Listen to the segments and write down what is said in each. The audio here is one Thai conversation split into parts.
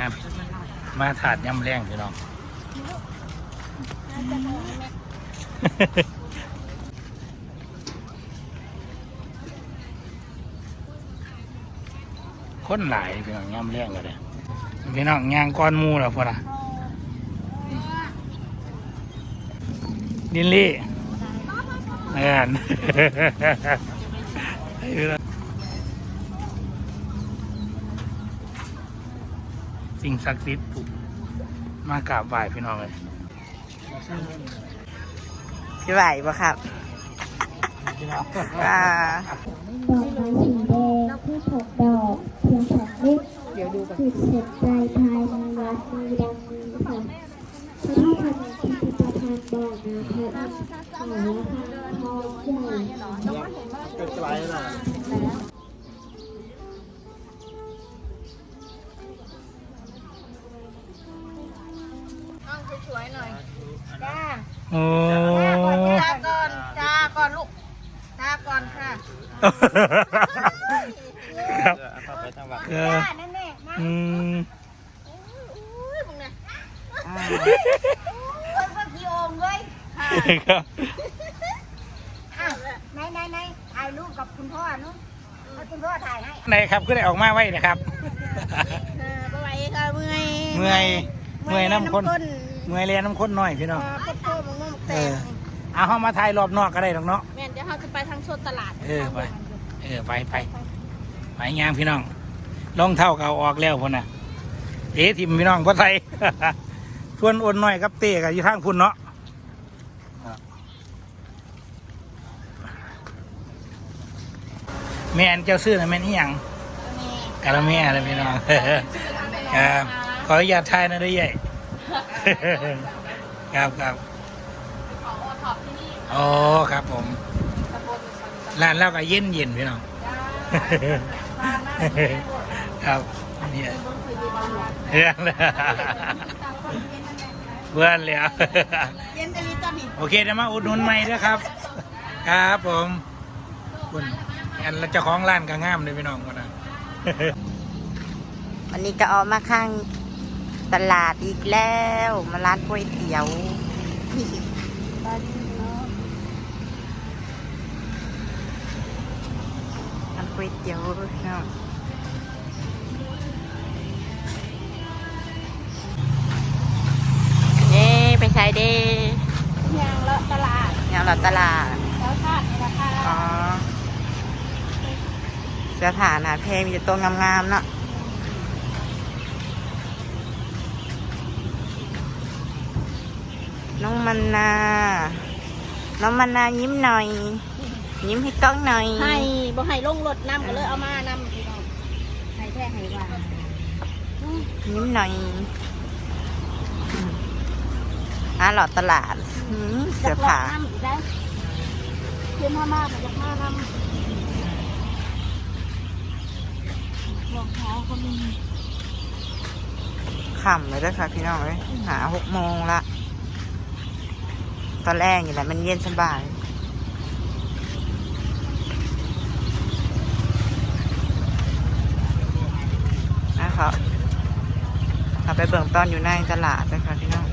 ครับมาถาดยำแรงพี่น้องคนหลายพี่น้องยำแรงกันเลยพี่น้องยางก้อนหมูแล้วพอละดินลี่เอิน สิ่งศักดิ์สิทธิ์ผูกมากราบไหว้พี่น้องเลยพี่ไหวปะครับอ่าดอกไม้สีแดงที่ถกดอกเพียงสองเม็ดจุดเสร็จใจภายในวัดมีดังนี้ค่ะพระที่ทำพิพิธภัณฑ์บอกนะพระอินทร์หอระฆังทองใหญ่ สวยๆหน่อยจ้าโอ้จ้าก่อนจ้าก่อนลูกจ้าก่อนค่ะครับเออจ้าแน่ๆมาอืมอุ้ยมึงเนี่ยอ่าคนก็พี่โอมเลยค่ะครับอ้าวไหนไหนไหนถ่ายรูปกับคุณพ่อนู้นให้คุณพ่อถ่ายให้ไหนครับก็ได้ออกมาไว้นะครับเออบ่ไหวค่ะเมื่อยเมื่อยเมื่อยน้ำคนเมื่อยเมื่อยเรียนน้ำข้นหน่อยพี่น้องเออโคตรโคตรมึงมึงแตเอกอเอาเข้ามาถ่ายรอบนอกก็ได้หรอกเนาะ แม่นเดี๋ยวเราจะไปทางโซนตลาดเออไป เออไปไปไปยางพี่น้องรองเท้าเก่าออกแล้วพุ่นน่ะเอ๋ทิมพี่น้องพ่อไทย ชวนโอนหน่อยครับเต้กับอยู่ทางพุ่นเนาะแม่นเจ้าซื้อน่ะแม่นอีหยังกะละแม่เลยพี่น้อง ครับขออนุญาตทายนะด้วยใหญ่ ครับครับอ๋อครับผมร้านเราก็เย็นเย็นๆพี่น้องครับนี่เพื่อนเลยเพื่อนเลยอะเย็นจะรีตอนนี้โอเคเดี๋ยวมาอุดหนุนใหม่ด้วยครับ ครับผมคุณอันเจ้าของร้านก็งามเลยพี่น้องคนนะวันนี้ก็ออกมาข้าง ตลาดอีกแล้ว มาร้านก๋วยเตี๋ยวร้านก๋วยเตี๋ยวเนาะเย้ไปใช้เด้ยางเลาะตลาดอย่างเราตลาดแล้วชาติราคาอ๋อเสื้อผ้าหนาเพลงมีแต่ตัวงามๆเนาะ น้องมันนา น้องมันนายิ้มหน่อย ยิ้มให้กล้องหน่อย ให้บ่ให้ลงรถน้ำก็เลยเอามานำพี่น้องให้แท้ให้ว่ายิ้มหน่อยหาหลอดตลาดอืมเสื้อผ้าน้ำอีกได้เพื่อนพ่อมากมันจะพาน้ำรองเท้าก็มี ขำเลยด้วยค่ะพี่น้องเลยหาหกโมงละ ตอนแรกอยู่แหละมันเย็นสบายนะครับเราไปเบิ่งตอนอยู่ในตลาดนะคะพี่น้อง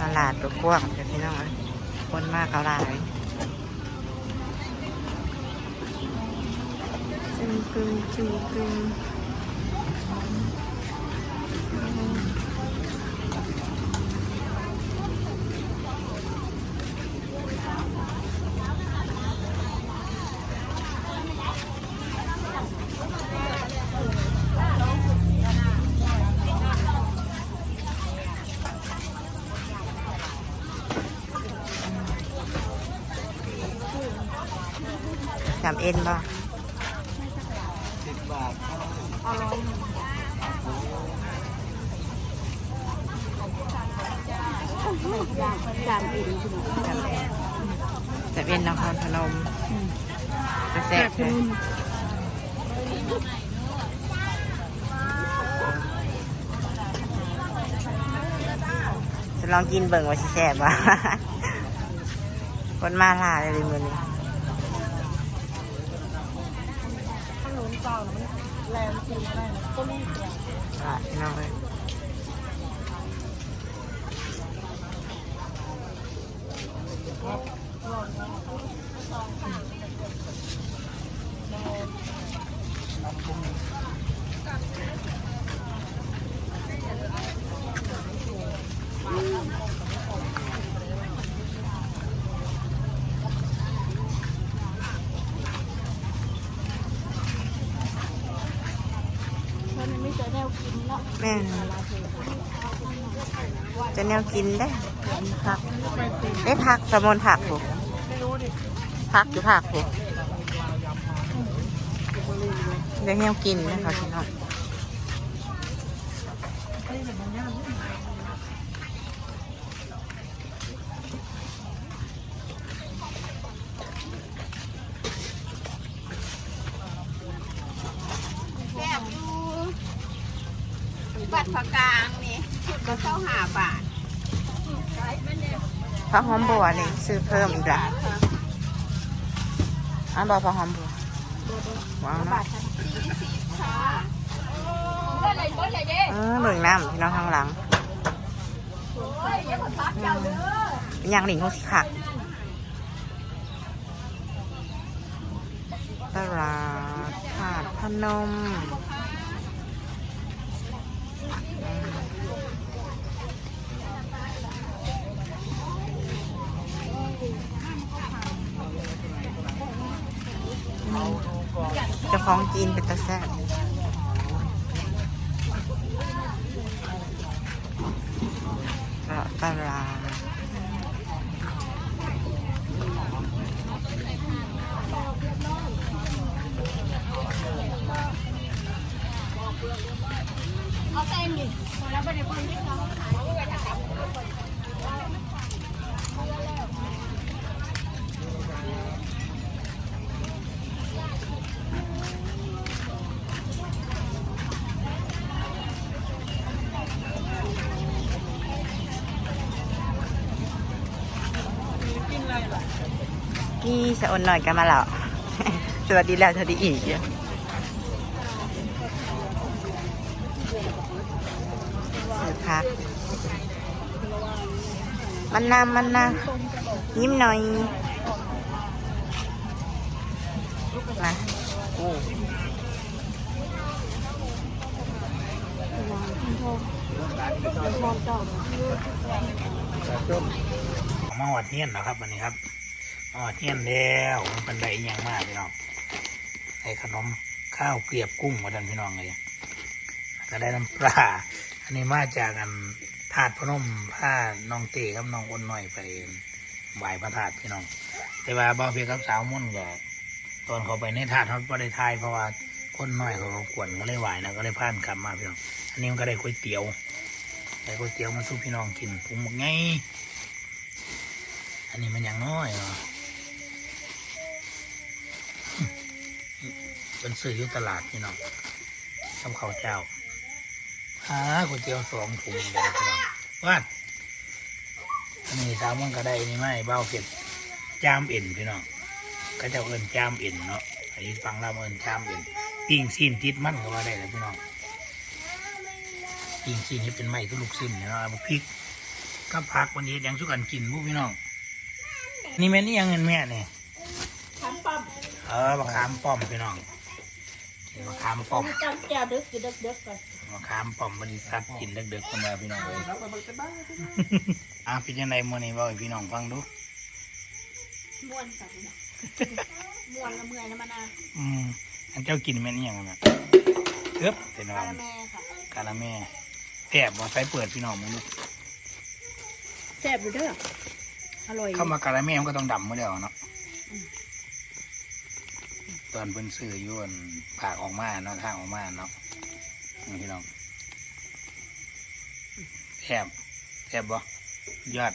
ตลาดตัวกว้างจ้ะพี่น้องคนมากเขาหลายจึงกึงจึงกึง จำเอ็นบ่จานอื่นพี่น้องจำเอ็นจำเอ็นนครพนมจะแซ่บเลยจะลองกินเบิ่งว่าสิแซ่บบ่คนมาลาเลยมือนี้ อะพี่น้องเลย แม่นจะแนวกินได้ผักได้ผักสมอนผักผูผักอยู่ผักผูได้แนวกินนะคะพี่น้อง บัตรผักกลางนี่ชุดก็เข้าหาบาทผักหอมบัวนี่ซื้อเพิ่มอีกละอันบอกผักหอมบัวว้าวเนาะค่ะเมื่อไรเมื่อไรเด้เออเบิ่งน้ำพี่น้องข้างหลังเฮ้ยยังคนซักเจ้าเด้ออย่างหลิงเขาสิค่ะตลาดถาดพนม ของจีนเป็นตะแซ่บก็ตลาด เอาแตงดิแล้วไปในพื้นที่เขาขายไว้ทางกับ พี่สะอนหน่อยกันมาแล้ว สวัสดีแล้วสวัสดีอีกสือพักมันนำมันนะยิ้มหน่อยมาโอ้มาหอดเทียนนะครับวันนี้ครับ มาหอเทียนแล้วมันเป็นไดอหยังมากพี่น้องใส่ขนมข้าวเกลียบกุ้งมาดันพี่น้องเลยก็ได้น้ำปลาอันนี้มาจากกันถาดพนมผ้าน้องเต้กับน้องอ้นหน่อยไปไหวพระธาตุพี่น้อง แต่ว่าบ่าวเพียกับสาวม่อนก็ตอนเขาไปในถาดเขาไม่ได้ทายเพราะว่าคนน้อยเขาก็กวนก็เลยไหวนะก็เลยพานกลับมาพี่น้อง อันนี้มันก็ได้ก๋วยเตี๋ยวได้ก๋วยเตี๋ยวมาสู้พี่น้องกินผมบอกไงอันนี้มันอย่างน้อยเหรอ เป็นซื้ออยู่ตลาดพี่น้องทำข้าวเจ้าหาก๋วยเตี๋ยวสองถุงเลยพี่น้องว่าดอันนี้สามมันก็ได้นี่ไม่เบ้าเผ็ดจามเอ็นพี่น้องก็จะเอินจามเอ็นเนาะอันนี้ฟังเราเอินจามเอ็นติ่งซีนติดมันก็ว่าได้แล้วพี่น้องติ่งซีนนี่เป็นไม้ทุกลูกสิ้นเนาะเอามาพริกก็พักวันนี้ยังสุกันกินพวกพี่น้องนี่แม่นี่ยังเงินแม่เนี่ยถามปั๊มเออมะขามป้อมพี่น้องกิน มะขามป้อมจังแก้วดึกกินดึกดึกก่อนมะขามป้อมบริษัทกินเด็กๆคนมาพี่น้องเลยอะพี่จังไดมื่อนี้บอกให้พี่น้องฟังดูม้วนสันม้วนละเมื่อยนะมานาอืมอันเจ้ากินแม่นี่ยังนะเอ๊บเสร็จแล้คาวราเมค่ะกาละแม่แทบบ่ใส่เปิดพี่น้องมึงดูแซ่บอยู่เด้ออร่อยเข้ามากาละแม่มันก็ต้องดำมาแล้วเนาะ ตอนเพิ่นซื้ออยู่อันผากออกมาเนาะทางออกมาเนาะนี่พี่น้องแทบแทบบ่ยอด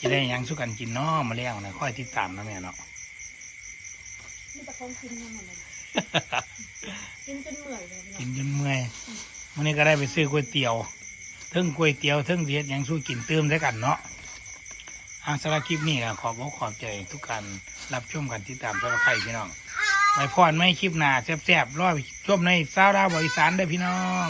จะได้หยังสุกันกินเนาะมาแล้วนะค่อยติดตามนะแม่เนาะนี่ตะคองกินยังไงเลยกินจนเหนื่อยเลยกินจนเมื่อยวันนี้ก็ได้ไปซื้อก๋วยเตี๋ยวเทิงก๋วยเตี๋ยวเทิงเดียดหยังสู้กินเติมได้กันเนาะ อาสารบคลิปนี้นะขอบอกขอบใจทุกการรับชมกันที่ตามสารับใครพี่น้องไปพอนไม่คลิปหนาแซ่บๆรอชมในซาวดาวบริสานเด้อพี่น้อง